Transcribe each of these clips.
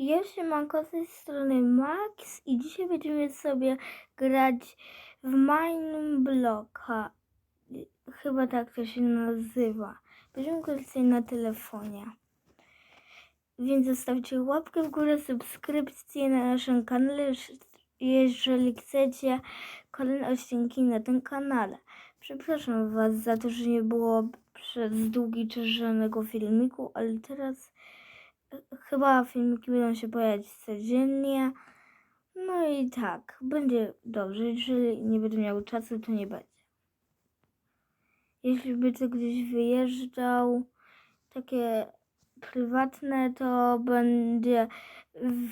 Ja się manko z tej strony Max i dzisiaj będziemy sobie grać w Minecrafta. Chyba tak to się nazywa. Będziemy grać na telefonie. Więc zostawcie łapkę w górę, subskrypcję na naszym kanale, jeżeli chcecie kolejne odcinki na tym kanale. Przepraszam Was za to, że nie było przez długi czas żadnego filmiku, ale teraz chyba filmiki będą się pojawiać codziennie. No i tak, będzie dobrze. Jeżeli nie będę miał czasu, to nie będzie. Jeśli będę gdzieś wyjeżdżał, takie prywatne, to będzie w,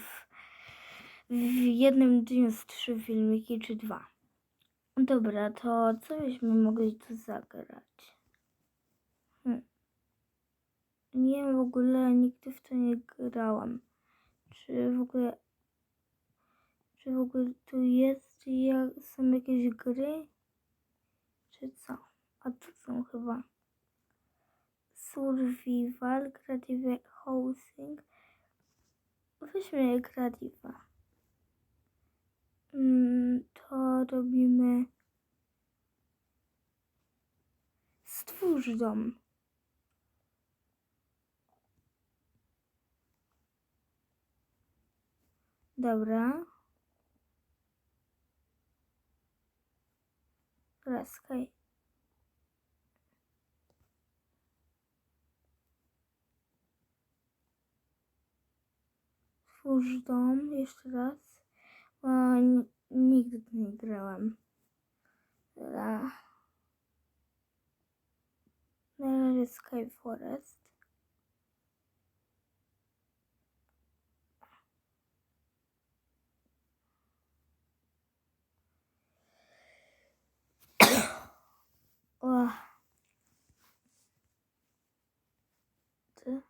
w jednym dniu z trzy filmiki czy dwa. Dobra, to co byśmy mogli tu zagrać? Hmm. Nie w ogóle nigdy w to nie grałam. Czy w ogóle. Czy w ogóle tu jest jak, są jakieś gry? Czy co? A tu są chyba. Survival, Creative Housing. Weźmy Creative. Mm, to robimy. Stwórz dom. Dobra. Raskaj. Twórz dom, jeszcze raz. O, nigdy tu nie grałem. Dobra. Na razie Sky Forest. O. Ty.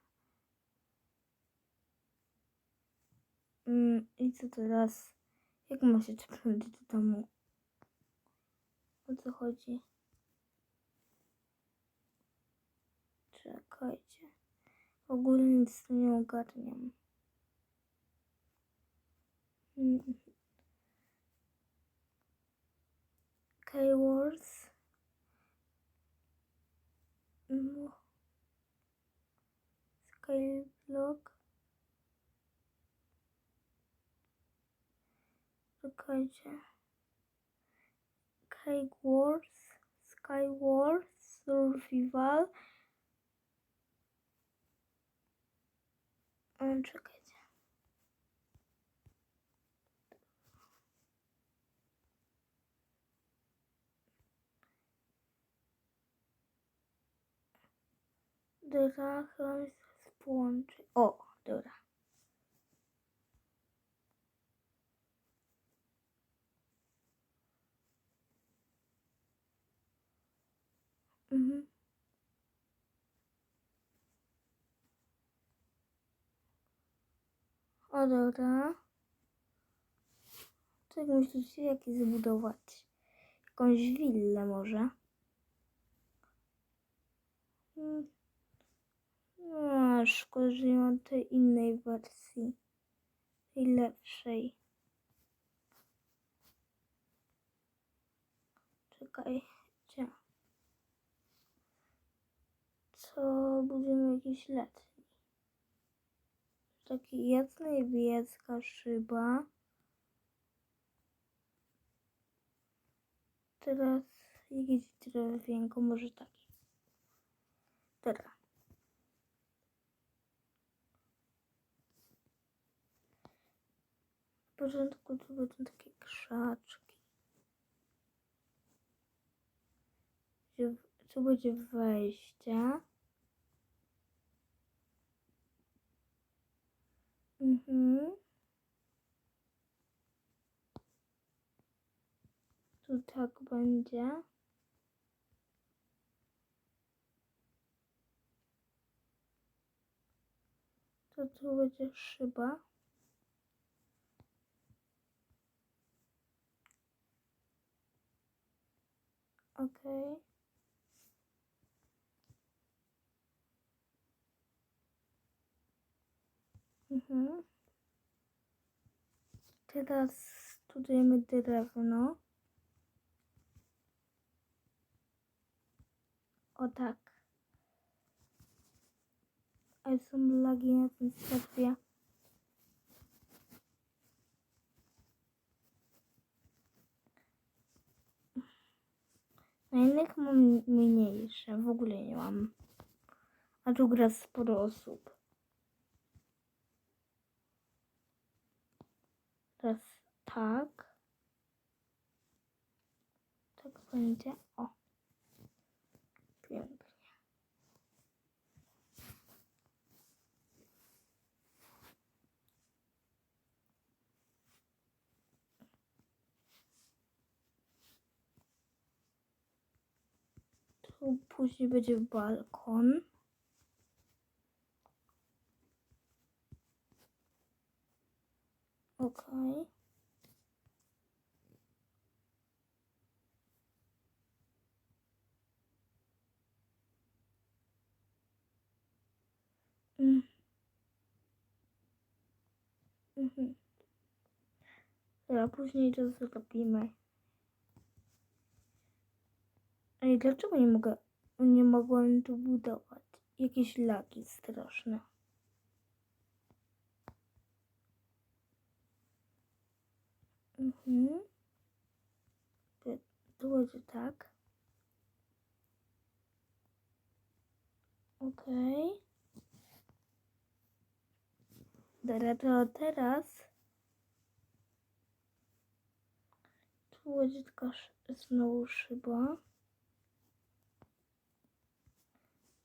Mm, I co teraz? Jak ma się cofnąć do domu? O co chodzi? Czekajcie. W ogóle nic nie ogarniam. Mm. Skywars. No. Skyblock. Czekajcie. Skywars. Skywars. Survival. Um, czekajcie. Dobra, chyba mi się połączy. O, dobra. Mhm. O, dobra. Tak myślicie, jak je zbudować? Jakąś willę może? Mm. No, szkoda, że nie mam tej innej wersji. Tej lepszej. Czekajcie. Co będziemy jakiś letni? Taki jest niebieska szyba. Teraz jakieś drewienko, może taki. Dobra. W porządku tu będą takie krzaczki. Tu będzie wejście. Mhm. Tu tak będzie. To tu będzie szyba. Okej. Mhm. teraz studujemy drewno. O tak. A są lagi na tym serwie. Na innych mam mniejsze, w ogóle nie mam. A tu gra sporo osób. Teraz tak. Tak będzie. O. Pięknie. Tu później będzie balkon. Mm. Mhm. Dobra, później to zrobimy. Ej, dlaczego nie mogę, nie mogłem tu budować? Jakieś lagi straszne. Mhm. To- będzie tak. Okej. Dobra, to teraz tu będzie tylko znowu szyba.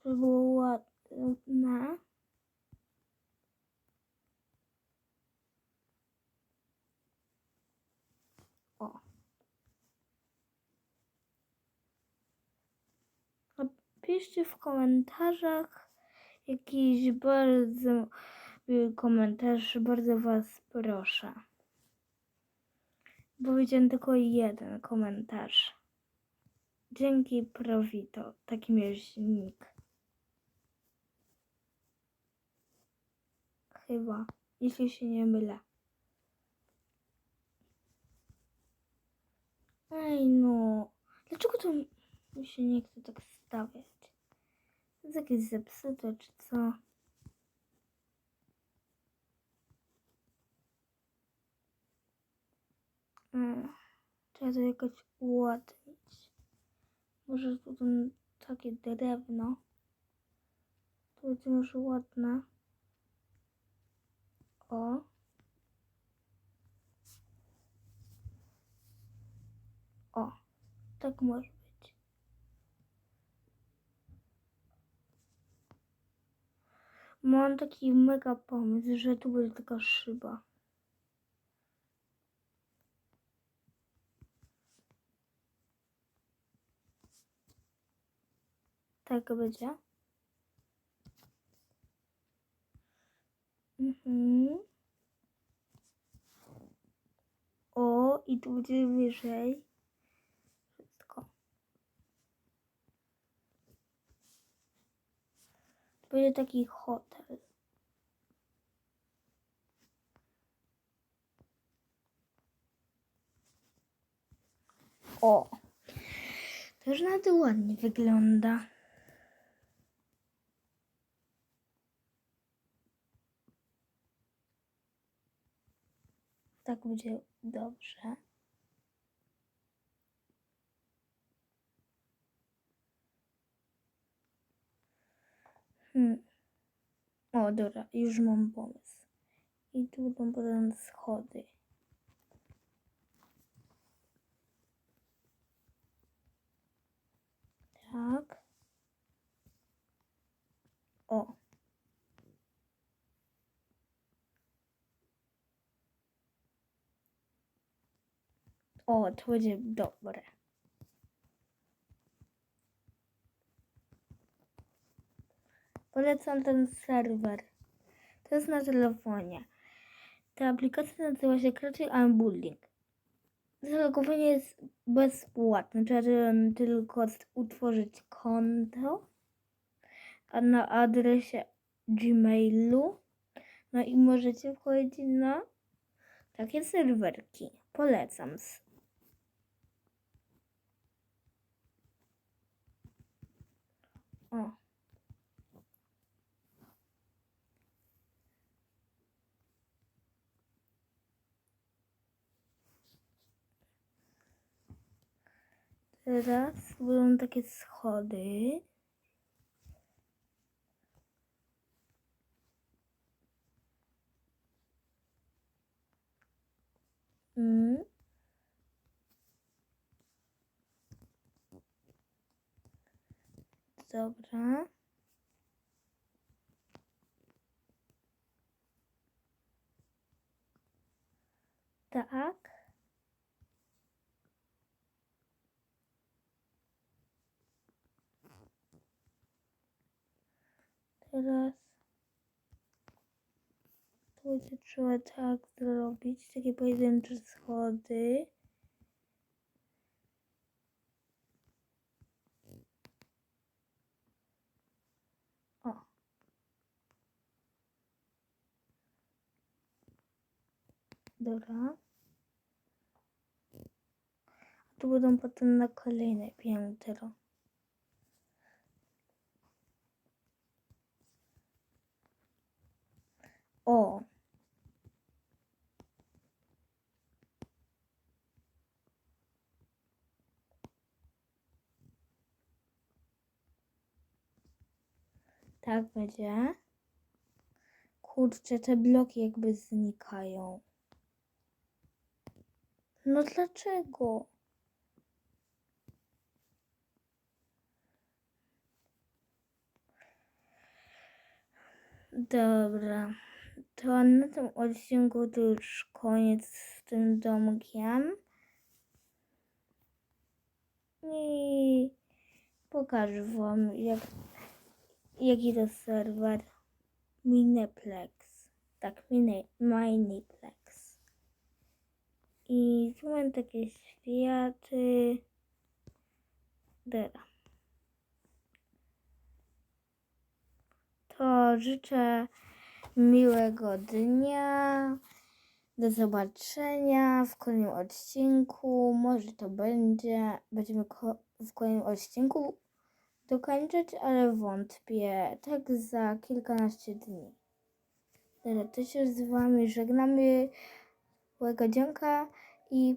Żeby było ładne. O. Napiszcie w komentarzach jakiś bardzo komentarz. Bardzo Was proszę. Bo widziałem tylko jeden komentarz. Dzięki Prowito. Taki miałeś nick. Chyba. Jeśli się nie mylę. Ej no. Dlaczego to mi się nie chce tak stawiać? Jest jakieś zepsute czy co? Trzeba to jakoś uładnić. Może tu takie drewno. To będzie może ładne. O. O. Tak może być. Mam taki mega pomysł, że tu będzie taka szyba. Tak będzie. Mhm. O, i tu będzie wyżej. Wszystko. Będzie taki hotel. O, to już nawet ładnie wygląda. Tak będzie dobrze. Hmm. O, dobra, już mam pomysł. I tu będą potem schody. Tak. O. O, to będzie dobre. Polecam ten serwer. To jest na telefonie. Ta aplikacja nazywa się Creative and Building. Zalogowanie jest bezpłatne. Trzeba tylko utworzyć konto na adresie Gmailu. No i możecie wchodzić na Takie serwerki. Polecam. S- O. Teraz będą takie schody. Mm. Dobra. Tak. Teraz będzie trzeba tak zrobić, takie pojedyncze schody. Dobra. A tu będą potem na kolejne piętro. O. Tak będzie. Kurczę, te bloki jakby znikają. No dlaczego? Dobra, to na tym odcinku to już koniec z tym domkiem. I pokażę wam jak, jaki to serwer. Mineplex. Tak, mini, Miniplex. I tu mam takie światy. Dobra. To życzę miłego dnia. Do zobaczenia w kolejnym odcinku. Może to będzie. Będziemy w kolejnym odcinku dokończyć, ale wątpię. Tak za kilkanaście dni. Dobra, to się z Wami żegnamy. Miłego dzięka i